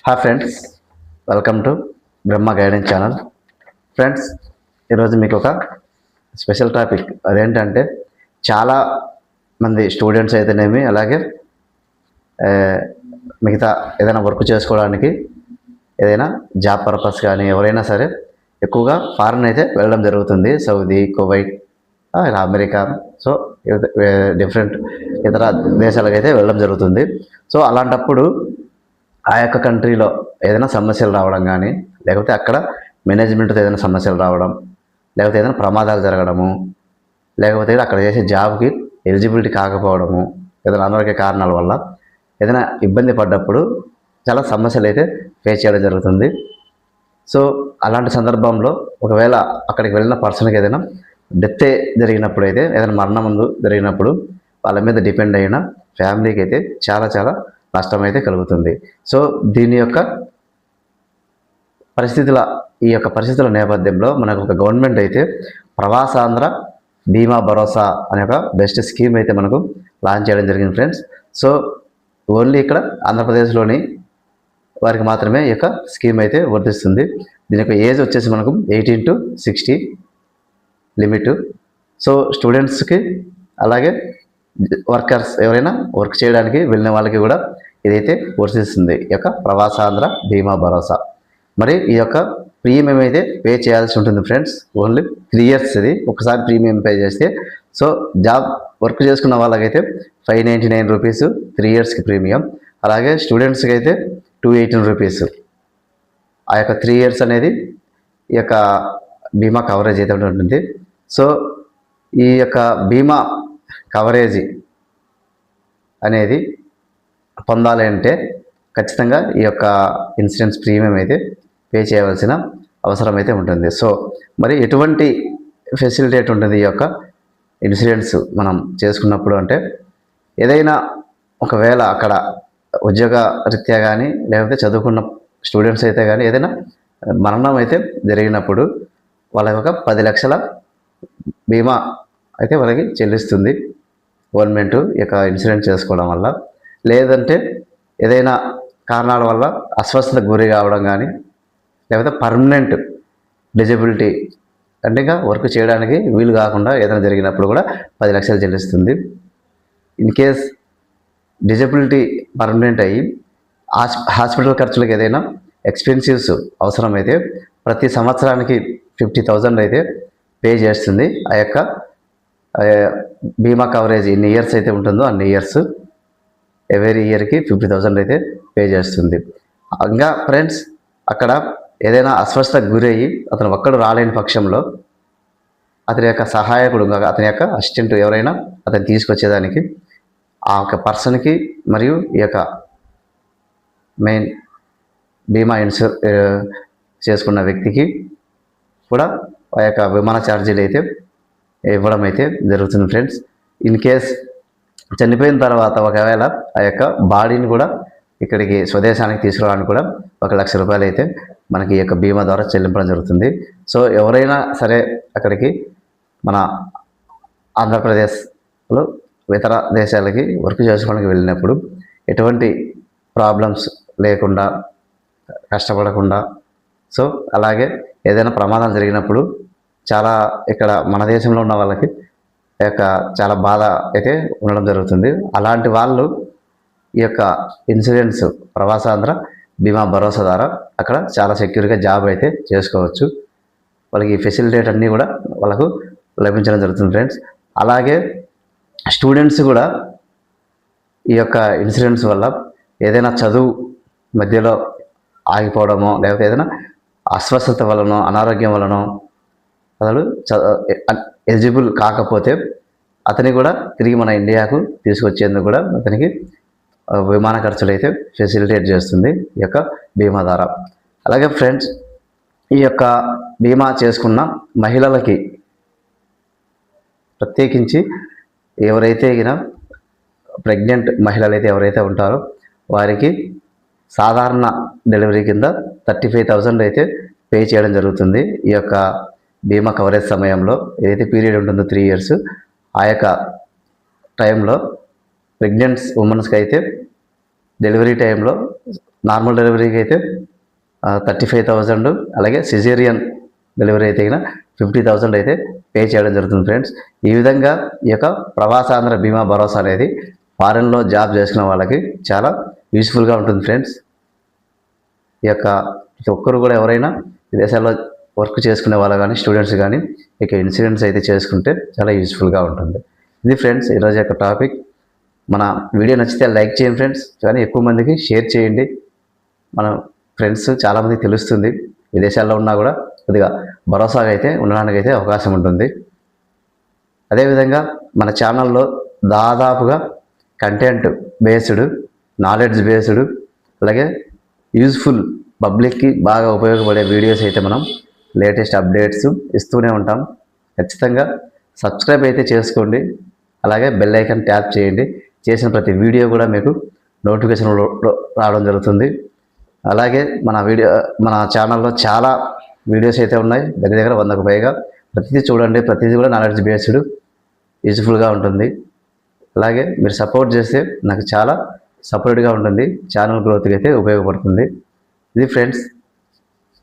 Hi friends welcome to Brahma guidance channel friends ఈరోజు మీకు ఒక స్పెషల్ టాపిక్ అదేంటంటే చాలా మంది స్టూడెంట్స్ అయితేనేమి అలాగే మిగతా ఏదైనా వర్క్ చేసుకోవడానికి ఏదైనా జాబ్ పర్పస్ కానీ ఎవరైనా సరే ఎక్కువగా ఫారెన్ అయితే వెళ్ళడం జరుగుతుంది. Saudi Kuwait America so different ఇతర దేశాలకు అయితే వెళ్ళడం జరుగుతుంది. సో అలాంటప్పుడు ఆ యొక్క కంట్రీలో ఏదైనా సమస్యలు రావడం కానీ లేకపోతే అక్కడ మేనేజ్మెంట్తో ఏదైనా సమస్యలు రావడం లేకపోతే ఏదైనా ప్రమాదాలు జరగడము లేకపోతే అక్కడ చేసే జాబ్కి ఎలిజిబిలిటీ కాకపోవడము ఏదైనా అనారోగ్య కారణాల వల్ల ఏదైనా ఇబ్బంది పడ్డప్పుడు చాలా సమస్యలు అయితే ఫేస్ చేయడం జరుగుతుంది. సో అలాంటి సందర్భంలో ఒకవేళ అక్కడికి వెళ్ళిన పర్సన్కి ఏదైనా డెత్ జరిగినప్పుడు అయితే ఏదైనా మరణం ముందు జరిగినప్పుడు వాళ్ళ మీద డిపెండ్ అయిన ఫ్యామిలీకి అయితే చాలా చాలా నష్టం అయితే కలుగుతుంది. సో దీని యొక్క పరిస్థితుల ఈ యొక్క పరిస్థితుల నేపథ్యంలో మనకు ఒక గవర్నమెంట్ అయితే ప్రవాసాంధ్ర బీమా భరోసా అనే ఒక బెస్ట్ స్కీమ్ అయితే మనకు లాంచ్ చేయడం జరిగింది ఫ్రెండ్స్. సో ఓన్లీ ఇక్కడ ఆంధ్రప్రదేశ్లోని వారికి మాత్రమే ఈ యొక్క స్కీమ్ అయితే వర్తిస్తుంది. దీని యొక్క ఏజ్ వచ్చేసి మనకు eighteen to sixty limit. So స్టూడెంట్స్కి అలాగే వర్కర్స్ ఎవరైనా వర్క్ చేయడానికి వెళ్ళిన వాళ్ళకి కూడా ఇదైతే వర్తిస్తుంది. ఈ యొక్క ప్రవాసాంధ్ర బీమా భరోసా. మరి ఈ యొక్క ప్రీమియం అయితే పే చేయాల్సి ఉంటుంది ఫ్రెండ్స్. ఓన్లీ త్రీ ఇయర్స్ ఇది. ఒకసారి ప్రీమియం పే చేస్తే సో జాబ్ వర్క్ చేసుకున్న వాళ్ళకైతే five ninety nine rupees three ఇయర్స్కి ప్రీమియం. అలాగే స్టూడెంట్స్కి అయితే టూ ఎయిటీన్ రూపీస్ ఆ యొక్క త్రీ ఇయర్స్ అనేది ఈ యొక్క బీమా కవరేజ్ అయితే ఉంటుంది. సో ఈ యొక్క బీమా కవరేజీ అనేది పొందాలి అంటే ఖచ్చితంగా ఈ యొక్క ఇన్సూరెన్స్ ప్రీమియం అయితే పే చేయవలసిన అవసరం అయితే ఉంటుంది. సో మరి ఎటువంటి ఫెసిలిటేట్ ఉంటుంది ఈ యొక్క ఇన్సూరెన్స్ మనం చేసుకున్నప్పుడు అంటే ఏదైనా ఒకవేళ అక్కడ ఉద్యోగ రీత్యా కానీ లేకపోతే చదువుకున్న స్టూడెంట్స్ అయితే కానీ ఏదైనా మరణం అయితే జరిగినప్పుడు వాళ్ళకి ఒక పది లక్షల బీమా అయితే వాళ్ళకి చెల్లిస్తుంది. గవర్నమెంట్ యొక్క ఇన్సూరెన్స్ చేసుకోవడం వల్ల. లేదంటే ఏదైనా కారణాల వల్ల అస్వస్థతకు గురి కావడం కానీ లేకపోతే పర్మనెంట్ డిజబిలిటీ అంటే ఇంకా వర్క్ చేయడానికి వీలు కాకుండా ఏదైనా జరిగినప్పుడు కూడా పది లక్షలు చెల్లిస్తుంది. ఇన్ కేస్ డిజబిలిటీ పర్మనెంట్ అయ్యి హాస్ హాస్పిటల్ ఖర్చులకు ఏదైనా ఎక్స్పెన్సివ్స్ అవసరమైతే ప్రతి సంవత్సరానికి ఫిఫ్టీ థౌజండ్ అయితే పే చేస్తుంది. ఆ యొక్క బీమా కవరేజ్ ఎన్ని ఇయర్స్ అయితే ఉంటుందో అన్ని ఇయర్స్ ఎవరీ ఇయర్కి ఫిఫ్టీ థౌజండ్ అయితే పే చేస్తుంది. ఇంకా ఫ్రెండ్స్ అక్కడ ఏదైనా అస్వస్థతకు గురయ్యి అతను ఒక్కడు రాలేని పక్షంలో అతని యొక్క సహాయకుడు అతని యొక్క అసిస్టెంట్ ఎవరైనా అతను తీసుకొచ్చేదానికి ఆ యొక్క పర్సన్కి మరియు ఈ యొక్క మెయిన్ బీమా ఇన్సూర్ చేసుకున్న వ్యక్తికి కూడా ఆ యొక్క విమాన ఛార్జీలు అయితే ఇవ్వడం అయితే జరుగుతుంది ఫ్రెండ్స్ ఇన్ కేస్ చనిపోయిన తర్వాత ఒకవేళ ఆ యొక్క బాడీని కూడా ఇక్కడికి స్వదేశానికి తీసుకురావడానికి కూడా ఒక లక్ష రూపాయలు అయితే మనకి ఈ యొక్క బీమా ద్వారా చెల్లింపడం జరుగుతుంది. సో ఎవరైనా సరే అక్కడికి మన ఆంధ్రప్రదేశ్లో ఇతర దేశాలకి వర్క్ చేసుకోవడానికి వెళ్ళినప్పుడు ఎటువంటి ప్రాబ్లమ్స్ లేకుండా కష్టపడకుండా సో అలాగే ఏదైనా ప్రమాదం జరిగినప్పుడు చాలా ఇక్కడ మన దేశంలో ఉన్న వాళ్ళకి యొక్క చాలా బాధ అయితే ఉండడం జరుగుతుంది. అలాంటి వాళ్ళు ఈ యొక్క ఇన్సూరెన్స్ ప్రవాసాంధ్ర బీమా భరోసా ద్వారా అక్కడ చాలా సెక్యూర్గా జాబ్ అయితే చేసుకోవచ్చు. వాళ్ళకి ఫెసిలిటేట్ అన్నీ కూడా వాళ్ళకు లభించడం జరుగుతుంది ఫ్రెండ్స్. అలాగే స్టూడెంట్స్ కూడా ఈ యొక్క ఇన్సూరెన్స్ వల్ల ఏదైనా చదువు మధ్యలో ఆగిపోవడమో లేకపోతే ఏదైనా అస్వస్థత వలనో అనారోగ్యం వలనో అతడు ఎలిజిబుల్ కాకపోతే అతని కూడా తిరిగి మన ఇండియాకు తీసుకొచ్చేందుకు కూడా అతనికి విమాన ఖర్చులు అయితే ఫెసిలిటేట్ చేస్తుంది ఈ యొక్క బీమా ద్వారా. అలాగే ఫ్రెండ్స్ ఈ యొక్క బీమా చేసుకున్న మహిళలకి ప్రత్యేకించి ఎవరైతే గిన ప్రెగ్నెంట్ మహిళలు అయితే ఎవరైతే ఉంటారో వారికి సాధారణ డెలివరీ కింద థర్టీ ఫైవ్ థౌజండ్ అయితే పే చేయడం జరుగుతుంది ఈ యొక్క బీమా కవరేజ్ సమయంలో ఏదైతే పీరియడ్ ఉంటుందో త్రీ ఇయర్స్ ఆ యొక్క టైంలో ప్రెగ్నెంట్స్ ఉమెన్స్కి అయితే డెలివరీ టైంలో నార్మల్ డెలివరీకి అయితే థర్టీ ఫైవ్ థౌజండ్ అలాగే సిజేరియన్ డెలివరీ అయితే ఫిఫ్టీ థౌజండ్ అయితే పే చేయడం జరుగుతుంది ఫ్రెండ్స్ ఈ విధంగా ఈ యొక్క ప్రవాసాంధ్ర బీమా భరోసా అనేది ఫారెన్లో జాబ్ చేసుకున్న వాళ్ళకి చాలా యూస్ఫుల్గా ఉంటుంది ఫ్రెండ్స్ ఈ యొక్క ప్రతి ఒక్కరు కూడా ఎవరైనా విదేశాల్లో వర్క్ చేసుకునే వాళ్ళు కానీ స్టూడెంట్స్ కానీ ఇక ఇన్సిడెంట్స్ అయితే చేసుకుంటే చాలా యూస్ఫుల్గా ఉంటుంది. ఇది ఫ్రెండ్స్ ఈరోజు యొక్క టాపిక్. మన వీడియో నచ్చితే లైక్ చేయండి ఫ్రెండ్స్. కానీ ఎక్కువ మందికి షేర్ చేయండి. మన ఫ్రెండ్స్ చాలామంది తెలుస్తుంది. విదేశాల్లో ఉన్నా కూడా కొద్దిగా భరోసాగా అయితే ఉండడానికి అయితే అవకాశం ఉంటుంది. అదేవిధంగా మన ఛానల్లో దాదాపుగా కంటెంట్ బేస్డ్ నాలెడ్జ్ బేస్డ్ అలాగే యూజ్ఫుల్ పబ్లిక్కి బాగా ఉపయోగపడే వీడియోస్ అయితే మనం లేటెస్ట్ అప్డేట్స్ ఇస్తూనే ఉంటాం. ఖచ్చితంగా సబ్స్క్రైబ్ అయితే చేసుకోండి. అలాగే బెల్ ఐకాన్ ట్యాప్ చేయండి. చేసిన ప్రతి వీడియో కూడా మీకు నోటిఫికేషన్ రావడం జరుగుతుంది. అలాగే మన వీడియో మన ఛానల్లో చాలా వీడియోస్ అయితే ఉన్నాయి. దగ్గర దగ్గర వందకు పైగా. ప్రతిదీ చూడండి. ప్రతిదీ కూడా నాలెడ్జ్ బేస్డ్ యూజ్ఫుల్గా ఉంటుంది. అలాగే మీరు సపోర్ట్ చేస్తే నాకు చాలా సపరేట్గా ఉంటుంది. ఛానల్ గ్రోత్కి అయితే ఉపయోగపడుతుంది. ఇది friends